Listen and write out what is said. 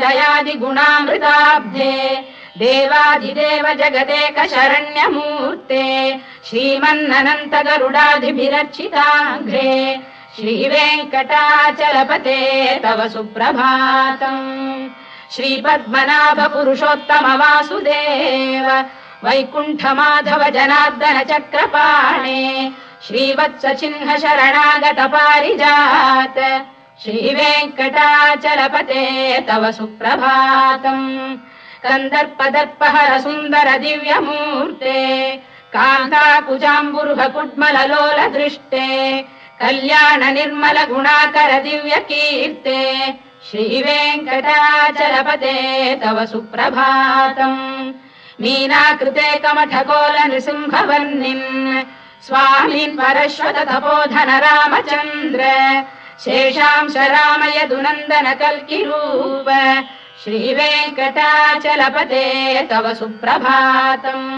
दयादिगुणामृताब्धे देवादिदेव जगदेक शरण्यमूर्ते गरुडादिभिरर्चिताघ्रे श्रीवेङ्कटाचलपते तव सुप्रभातम् श्रीपद्मनाभ पुरुषोत्तम वासुदेव वैकुण्ठ जनार्दन चक्रपाणे श्रीवत्स चिह्न शरणागत पारिजात श्रीवेङ्कटाचलपते तव सुप्रभातम् कन्दर्पदर्पहर सुन्दर दिव्यमूर्ते कान्ताकुजाम्बुरुह कुड्मललोल दृष्टे कल्याण निर्मल गुणाकर दिव्य कीर्ते श्रीवेङ्कटाचलपते तव सुप्रभातम् मीनाकृते कमठकोल नृसिंहवर्णिन् स्वामीन् परश्वत तपोधन रामचन्द्र शेषांश रामय दुनन्दन कल्किरूप श्रीवेङ्कटाचलपते तव सुप्रभातम्